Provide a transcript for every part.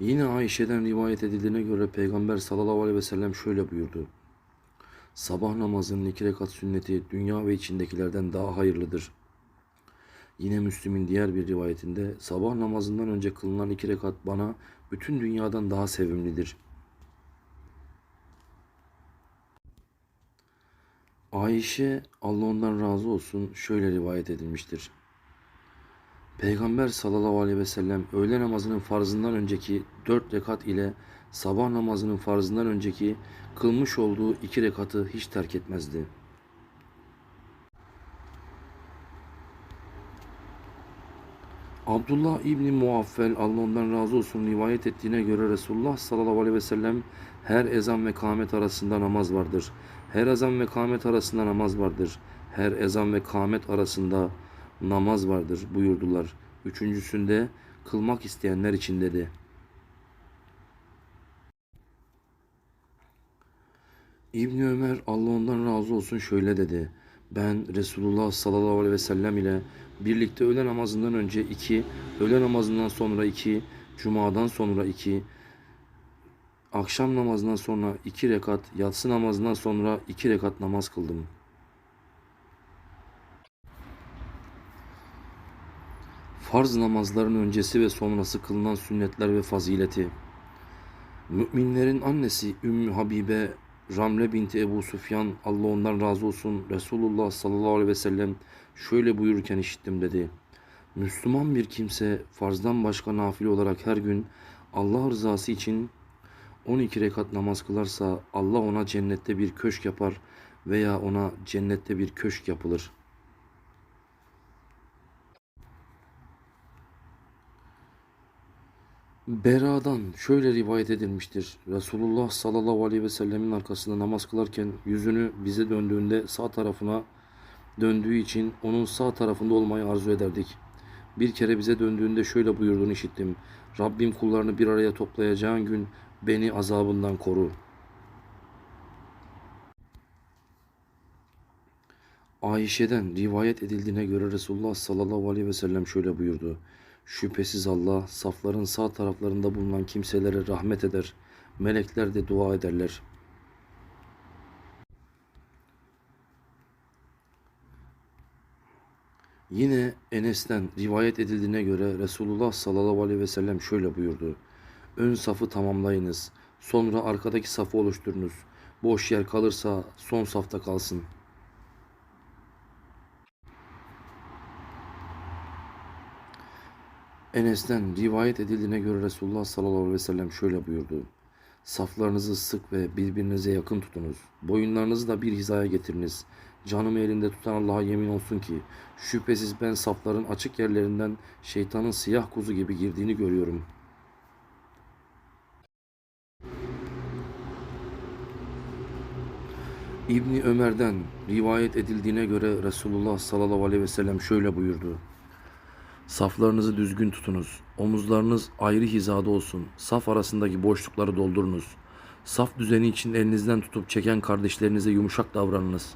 Yine Ayşe'den rivayet edildiğine göre Peygamber sallallahu aleyhi ve sellem şöyle buyurdu. Sabah namazının iki rekat sünneti dünya ve içindekilerden daha hayırlıdır. Yine Müslim'in diğer bir rivayetinde sabah namazından önce kılınan iki rekat bana bütün dünyadan daha sevimlidir. Ayşe Allah ondan razı olsun şöyle rivayet edilmiştir. Peygamber sallallahu aleyhi ve sellem öğle namazının farzından önceki dört rekat ile sabah namazının farzından önceki kılmış olduğu iki rekatı hiç terk etmezdi. Abdullah İbni Muaffel Allah ondan razı olsun rivayet ettiğine göre Resulullah sallallahu aleyhi ve sellem her ezan ve kâmet arasında namaz vardır. Her ezan ve kâmet arasında namaz vardır. Her ezan ve kâmet arasında namaz vardır buyurdular. Üçüncüsünde kılmak isteyenler için dedi. İbni Ömer Allah ondan razı olsun şöyle dedi. Ben Resulullah sallallahu aleyhi ve sellem ile birlikte öğle namazından önce iki, öğle namazından sonra iki, cumadan sonra iki, akşam namazından sonra iki rekat, yatsı namazından sonra iki rekat namaz kıldım. Farz namazların öncesi ve sonrası kılınan sünnetler ve fazileti. Müminlerin annesi Ümmü Habibe Ramle binti Ebu Sufyan Allah ondan razı olsun Resulullah sallallahu aleyhi ve sellem şöyle buyururken işittim dedi. Müslüman bir kimse farzdan başka nafile olarak her gün Allah rızası için 12 rekat namaz kılarsa Allah ona cennette bir köşk yapar veya ona cennette bir köşk yapılır. Bera'dan şöyle rivayet edilmiştir. Resulullah sallallahu aleyhi ve sellemin arkasında namaz kılarken yüzünü bize döndüğünde sağ tarafına döndüğü için onun sağ tarafında olmayı arzu ederdik. Bir kere bize döndüğünde şöyle buyurduğunu işittim. Rabbim kullarını bir araya toplayacağın gün beni azabından koru. Ayşe'den rivayet edildiğine göre Resulullah sallallahu aleyhi ve sellem şöyle buyurdu. Şüphesiz Allah safların sağ taraflarında bulunan kimselere rahmet eder. Melekler de dua ederler. Yine Enes'ten rivayet edildiğine göre Resulullah sallallahu aleyhi ve sellem şöyle buyurdu. Ön safı tamamlayınız. Sonra arkadaki safı oluşturunuz. Boş yer kalırsa son safta kalsın. Enes'ten rivayet edildiğine göre Resulullah sallallahu aleyhi ve sellem şöyle buyurdu. Saflarınızı sık ve birbirinize yakın tutunuz. Boyunlarınızı da bir hizaya getiriniz. Canımı elinde tutan Allah'a yemin olsun ki şüphesiz ben safların açık yerlerinden şeytanın siyah kuzu gibi girdiğini görüyorum. İbni Ömer'den rivayet edildiğine göre Resulullah sallallahu aleyhi ve sellem şöyle buyurdu. Saflarınızı düzgün tutunuz. Omuzlarınız ayrı hizada olsun. Saf arasındaki boşlukları doldurunuz. Saf düzeni için elinizden tutup çeken kardeşlerinize yumuşak davranınız.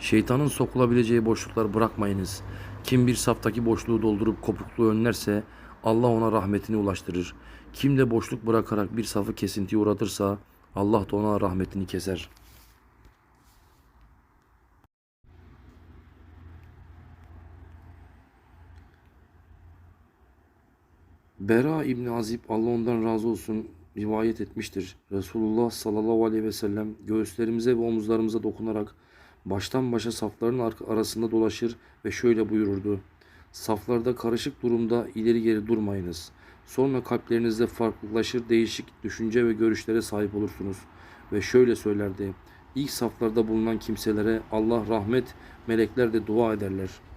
Şeytanın sokulabileceği boşlukları bırakmayınız. Kim bir saftaki boşluğu doldurup kopukluğu önlerse Allah ona rahmetini ulaştırır. Kim de boşluk bırakarak bir safı kesintiye uğratırsa Allah da ona rahmetini keser.'' Bera İbni Azib Allah ondan razı olsun rivayet etmiştir. Resulullah sallallahu aleyhi ve sellem göğüslerimize ve omuzlarımıza dokunarak baştan başa safların ar- arasında dolaşır ve şöyle buyururdu. Saflarda karışık durumda ileri geri durmayınız. Sonra kalplerinizde farklılaşır değişik düşünce ve görüşlere sahip olursunuz. Ve şöyle söylerdi. İlk saflarda bulunan kimselere Allah rahmet, melekler de dua ederler.''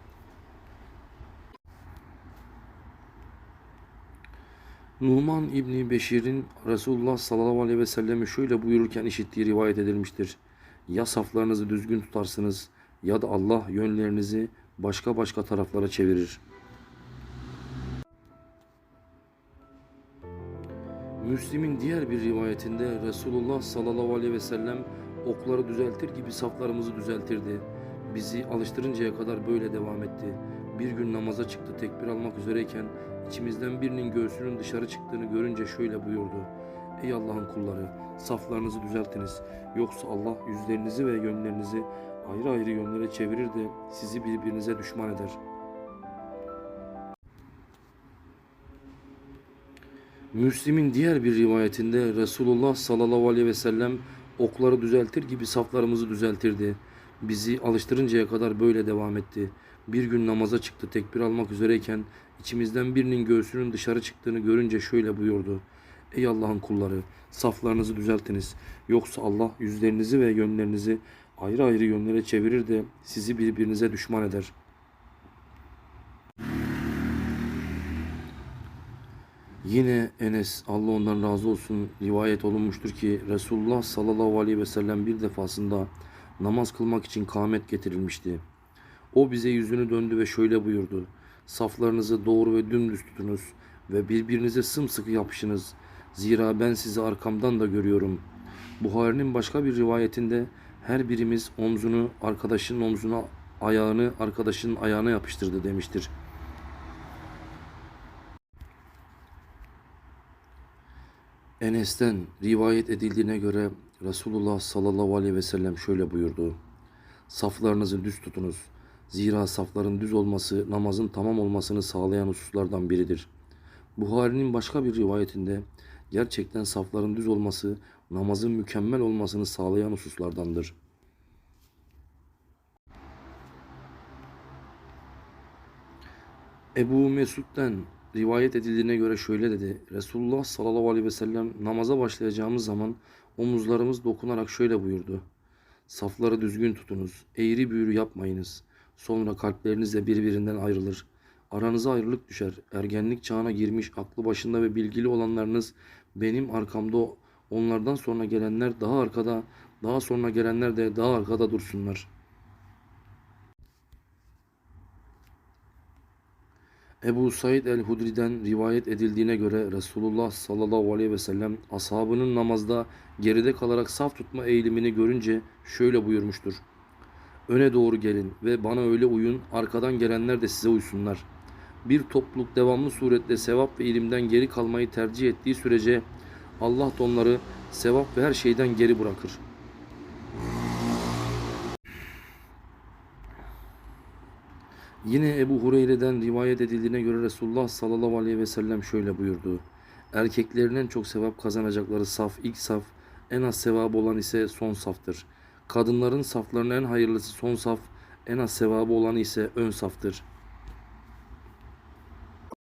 Numan İbni Beşir'in Resulullah sallallahu aleyhi ve selleme şöyle buyururken işittiği rivayet edilmiştir. Ya saflarınızı düzgün tutarsınız ya da Allah yönlerinizi başka başka taraflara çevirir. Müslim'in diğer bir rivayetinde Resulullah sallallahu aleyhi ve sellem okları düzeltir gibi saflarımızı düzeltirdi. Bizi alıştırıncaya kadar böyle devam etti. Bir gün namaza çıktı tekbir almak üzereyken içimizden birinin göğsünün dışarı çıktığını görünce şöyle buyurdu. Ey Allah'ın kulları saflarınızı düzeltiniz. Yoksa Allah yüzlerinizi ve yönlerinizi ayrı ayrı yönlere çevirir de sizi birbirinize düşman eder. Müslim'in diğer bir rivayetinde Resulullah sallallahu aleyhi ve sellem okları düzeltir gibi saflarımızı düzeltirdi. Bizi alıştırıncaya kadar böyle devam etti. Bir gün namaza çıktı tekbir almak üzereyken içimizden birinin göğsünün dışarı çıktığını görünce şöyle buyurdu. Ey Allah'ın kulları saflarınızı düzeltiniz. Yoksa Allah yüzlerinizi ve yönlerinizi ayrı ayrı yönlere çevirir de sizi birbirinize düşman eder.'' Yine Enes Allah ondan razı olsun rivayet olunmuştur ki Resulullah sallallahu aleyhi ve sellem bir defasında namaz kılmak için kâmet getirilmişti. O bize yüzünü döndü ve şöyle buyurdu. Saflarınızı doğru ve dümdüz tutunuz ve birbirinize sımsıkı yapışınız. Zira ben sizi arkamdan da görüyorum. Buhari'nin başka bir rivayetinde her birimiz omzunu arkadaşının omzuna ayağını arkadaşının ayağına yapıştırdı demiştir. Enes'ten rivayet edildiğine göre Resulullah sallallahu aleyhi ve sellem şöyle buyurdu. Saflarınızı düz tutunuz. Zira safların düz olması namazın tamam olmasını sağlayan hususlardan biridir. Buhari'nin başka bir rivayetinde gerçekten safların düz olması namazın mükemmel olmasını sağlayan hususlardandır. Ebu Mesud'den rivayet edildiğine göre şöyle dedi. Resulullah sallallahu aleyhi ve sellem namaza başlayacağımız zaman omuzlarımız dokunarak şöyle buyurdu. Safları düzgün tutunuz, eğri büğrü yapmayınız. Sonra kalpleriniz de birbirinden ayrılır. Aranıza ayrılık düşer. Ergenlik çağına girmiş, aklı başında ve bilgili olanlarınız benim arkamda onlardan sonra gelenler daha arkada, daha sonra gelenler de daha arkada dursunlar.'' Ebu Said el-Hudri'den rivayet edildiğine göre Resulullah sallallahu aleyhi ve sellem ashabının namazda geride kalarak saf tutma eğilimini görünce şöyle buyurmuştur. Öne doğru gelin ve bana öyle uyun, arkadan gelenler de size uysunlar. Bir topluluk devamlı suretle sevap ve ilimden geri kalmayı tercih ettiği sürece Allah da onları sevap ve her şeyden geri bırakır.'' Yine Ebu Hureyre'den rivayet edildiğine göre Resulullah sallallahu aleyhi ve sellem şöyle buyurdu. Erkeklerin en çok sevap kazanacakları saf ilk saf, en az sevabı olan ise son saftır. Kadınların saflarının en hayırlısı son saf, en az sevabı olanı ise ön saftır.''